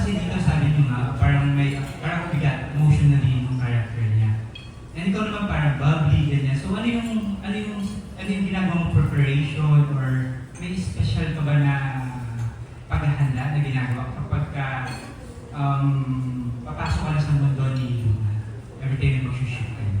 kasi dito sabi niyo nga, parang may, parang bigat, emotionally yung character niya. And ikaw naman parang bubbly, ganyan. So ano yung, ano yung, ano yung ginagawa mong preparation or may special ka ba na paghahanda na ginagawa kapag ka, um, papasok ka na sa mundo ni Luna? Every time na mag-shoot kayo.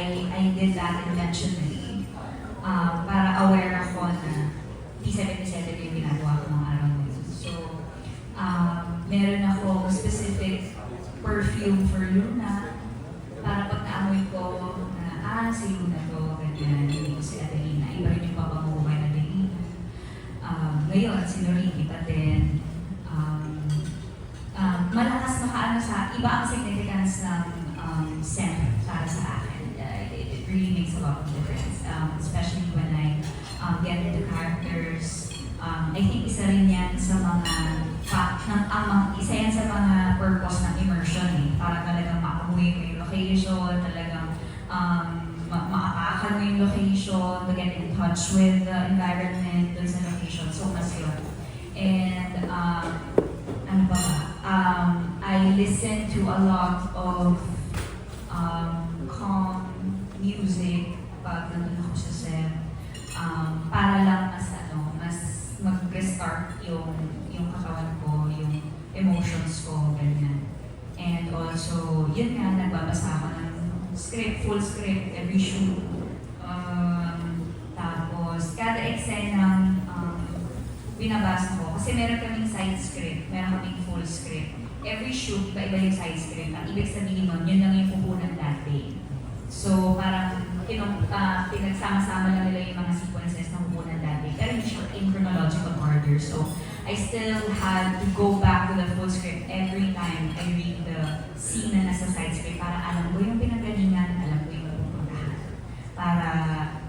I, I did that intentionally um, para aware ako na P77 yung ginagawa ko ng araw na. So, um, meron ako specific perfume for Luna para pag naamoy ko na, ah, si Luna to, ganyan, hindi ko si Adelina. Iba rin yung papamuhay na Adelina. Um, ngayon, si Noriki pa din. Um, um, malakas makaano sa, iba ang significance ng um, scent para sa akin. Really makes a lot of difference. Um, especially when I um, get into characters. Um, I think isa rin yan sa mga fa- ng amang isa yan sa mga purpose ng immersion eh. Para talagang maamoy mo yung location, talagang um, ma- maapakan mo yung location, to get in touch with the environment dun sa location. So, mas yun. And, um, ano ba ba? Um, I listen to a lot of um, calm music pag nandun ako sa set. Um, para lang mas ano, mas mag-restart yung yung katawan ko, yung emotions ko, ganyan. And also, yun nga, nagbabasa ako ng script, full script, every shoot. Um, tapos, kada eksena um, binabasa ko. Kasi meron kaming side script, meron kaming full script. Every shoot, iba-iba yung side script. Ang ibig sabihin nun, yun lang yung pupunan day. So, parang pinong, ah, pinagsama-sama lang nila yung mga sequences ng pupunan that day. Pero hindi siya in chronological order. So, I still had to go back to the full script every time I read the scene na nasa side script para alam ko yung pinagalingan, alam ko yung pupuntahan. Para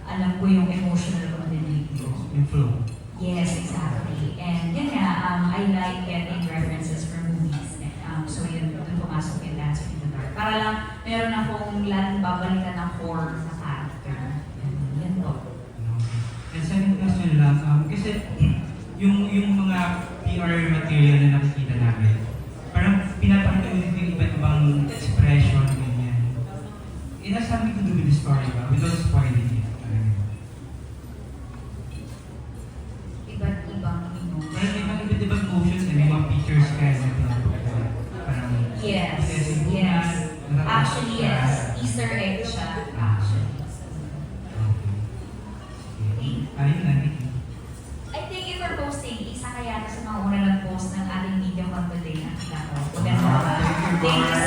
alam ko yung emotional ko din dito. Yung flow. Yes, exactly. And yun nga, um, I like getting references from movies. Um, so yun, doon pumasok yung Dancer in the Dark. Para lang, meron akong lang babalikan ng core sa character. Yun, yun po. And second question lang, um, kasi yung yung mga PR material na thank you,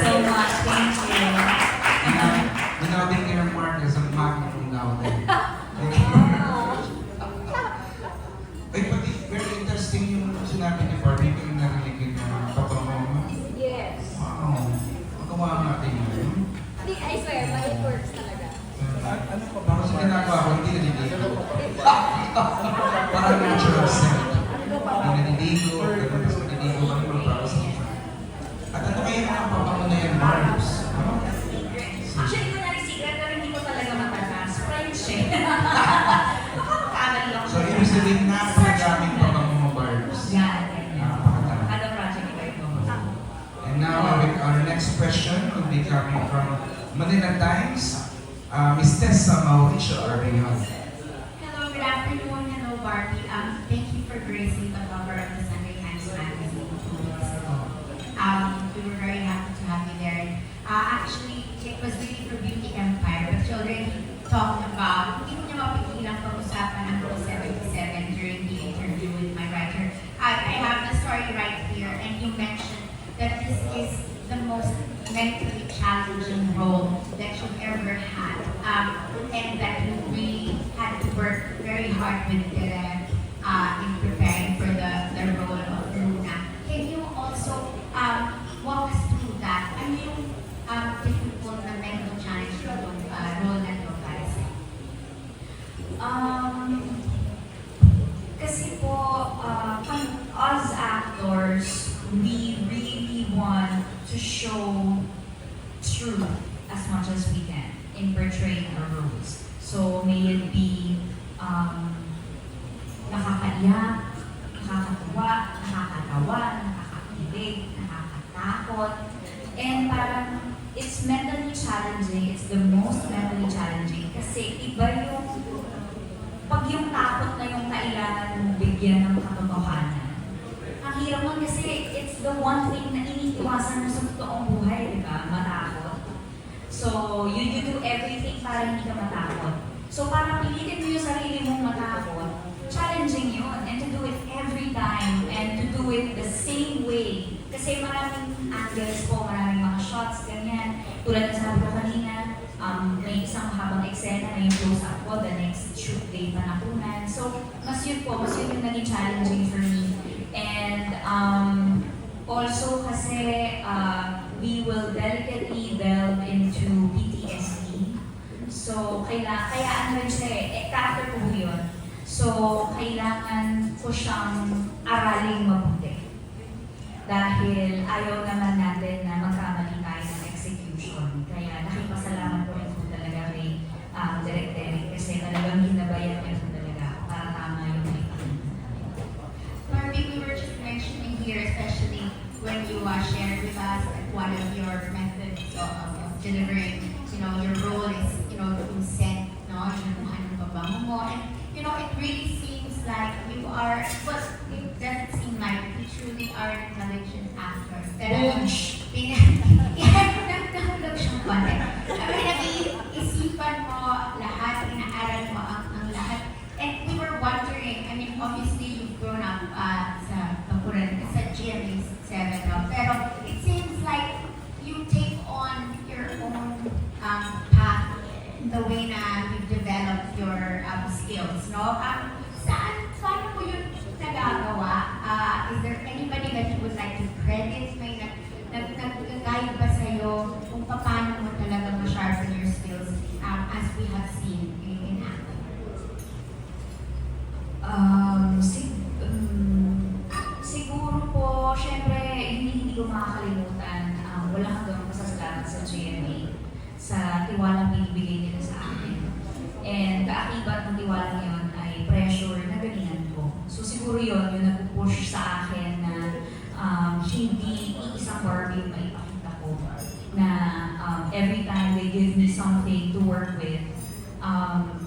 next question will be coming from Manila Times, uh, Ms. Tessa Mauricio Arbeñon. Hello, good afternoon. Hello, Barbie. Um, thank you for gracing the cover of the Sunday Times magazine two weeks ago. Um, we were very happy to have you there. Uh, actually, Jake was really for Beauty Empire, but you already talked about, hindi mo niya mapigilan pag-usapan ang 7 mentally challenging role that you've ever had, um, and that you really had to work very hard with Dylan uh, nakakatakot, and parang it's mentally challenging, it's the most mentally challenging kasi iba yung pag yung takot na yung kailangan mong bigyan ng katotohanan. Ang hirap nun kasi it's the one thing na iniiwasan mo sa totoong buhay, di ba? Matakot. So, you, you do everything para hindi ka matakot. So, para pilitin mo yung sarili mong matakot, challenging yun. And to do it every time and to do it the same. Kasi maraming angles po, maraming mga shots, ganyan. Tulad na sabi ko kanina, um, may isang mahabang eksena na yung close-up ko, the next shoot day panakunan. So, mas yun po, mas yun yung naging challenging for me. And um, also kasi uh, we will delicately delve into PTSD. So, kaila, kaya ano rin siya eh, eh, character ko yun. So, kailangan ko siyang araling mabuti. Dahil ayaw naman natin na magkamali tayo ng execution. Kaya nakipasalamat ko rin po talaga kay um, Direk Derek kasi talagang ginabayan niya po talaga para tama yung nakikita. Barbie, we were just mentioning here, especially when you uh, shared with us that one of your methods of, of delivering, you know, your role is, you know, to set, no, yung ano ba ba mo. And, you know, it really seems like you are, well, it doesn't seem like you truly are an intelligent actor. Pero, pina, yeah, nahulog siyang konti. I mean, nag-iisipan mo lahat, inaaral mo ang, ang lahat. And we were wondering, I mean, obviously you've grown up uh, sa Bakuran, sa GMA 7, no? pero it seems like you take on your own um, path the way na you've developed your um, skills, no? Um, saan mo yun nagagawa? Uh, is there anybody that you would like to credit? May nag, nag, nag-guide ba sa'yo kung paano mo talaga ma-sharpen your skills um, as we have seen in, in acting? Um, sig um, siguro po, syempre, hindi, hindi ko makakalimutan, um, wala hanggang pasasalamat sa GMA sa tiwalang binibigay nila sa akin. And kaakibat ng tiwala yun ay pressure na ko. So siguro yun, yung nag-push sa akin na um, hindi iisang Barbie maipakita ko na um, every time they give me something to work with, um,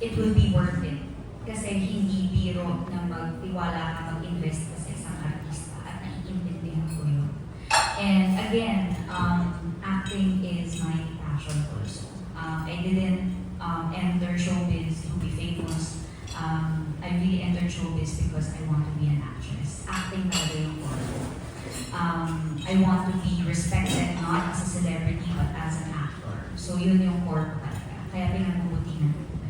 it will be worth it. Kasi hindi biro na magtiwala ka mag-invest ka sa isang artista at naiintindihan ko yun. And again, um, acting is my passion also. Um, I didn't um, enter showbiz to be famous. Um, I really entered showbiz because I want to be an actress. Acting talaga yung core. Um, I want to be respected not as a celebrity but as an actor. So yun yung core ko talaga. Kaya pinagmumutihan ko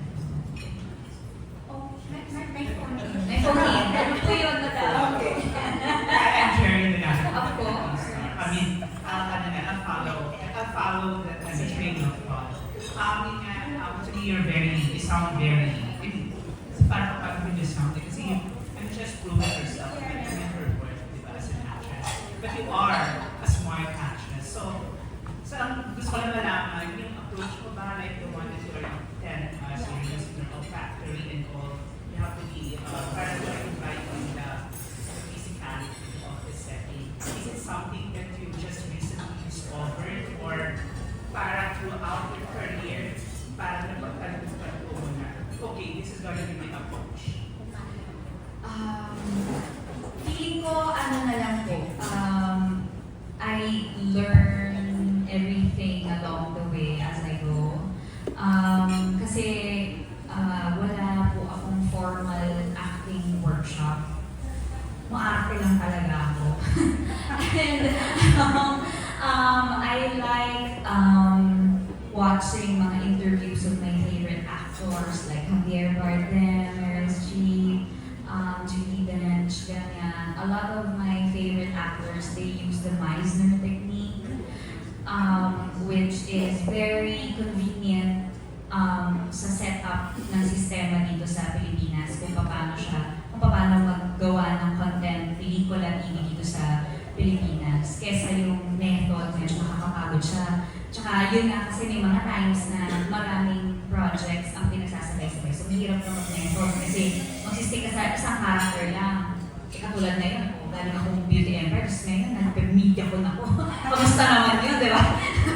para throughout your career, para napagtalupan ko na, okay, this is gonna be my approach. Yun nga kasi may mga times na maraming projects ang pinagsasabay-sabay. So mahirap na mag-mentor kasi magsistick ka sa isang character lang. Eh, katulad na yun, oh, galing akong beauty empire, tapos ngayon, nag-media ko na ko. Kamusta naman yun, di ba?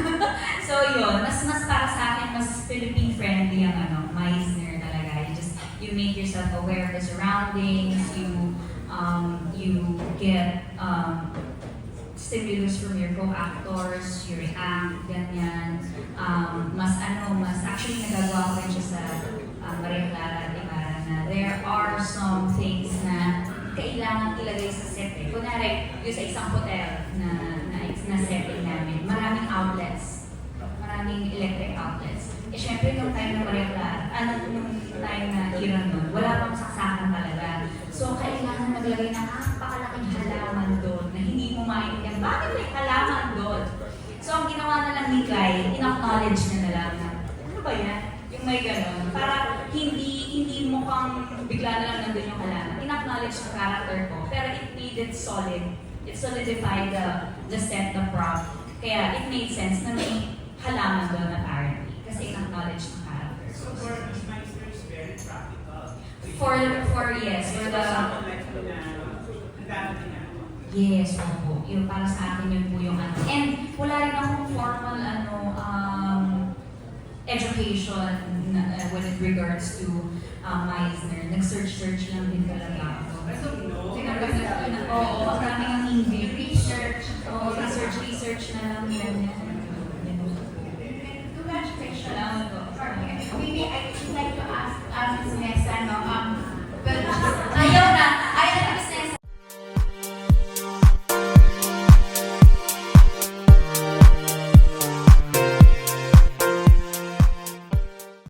so yun, mas mas para sa akin, mas Philippine friendly ang ano, Meisner talaga. You just, you make yourself aware of the surroundings, you, um, you get, stimulus from your co-actors, you react, ganyan. Um, mas ano, mas actually nagagawa ko rin siya sa um, Maria Clara at Ibarra na there are some things na kailangan ilagay sa set eh. Kunwari, yung sa isang hotel na, na, na setting namin, maraming outlets, maraming electric outlets. Eh syempre nung time na Maria Clara, ano nung time na Iran nun, wala pang saksakan talaga. So kailangan maglagay ng napakalaking halaman doon na hindi mo maintindihan bakit may halaman doon. So ang ginawa na lang ni Kai, in-acknowledge niya na lang na, ano ba yan? Yung may gano'n. Para hindi hindi mo kang bigla na lang nandun yung halaman. In-acknowledge ng character ko, pero it made it solid. It solidified the, the set, the prop. Kaya it made sense na may halaman doon apparently. Kasi in-acknowledge ng character. So for Meister, it's very practical. For, for yes, for the like na, ang dami ginagawa. Yes, opo. Yung para sa akin yun po yung ano. And wala rin akong formal ano um, education na, uh, when it regards to um, Meisner. Nag-search-search lang din talaga ako. So, no. Oo, ang dami ng English. Research.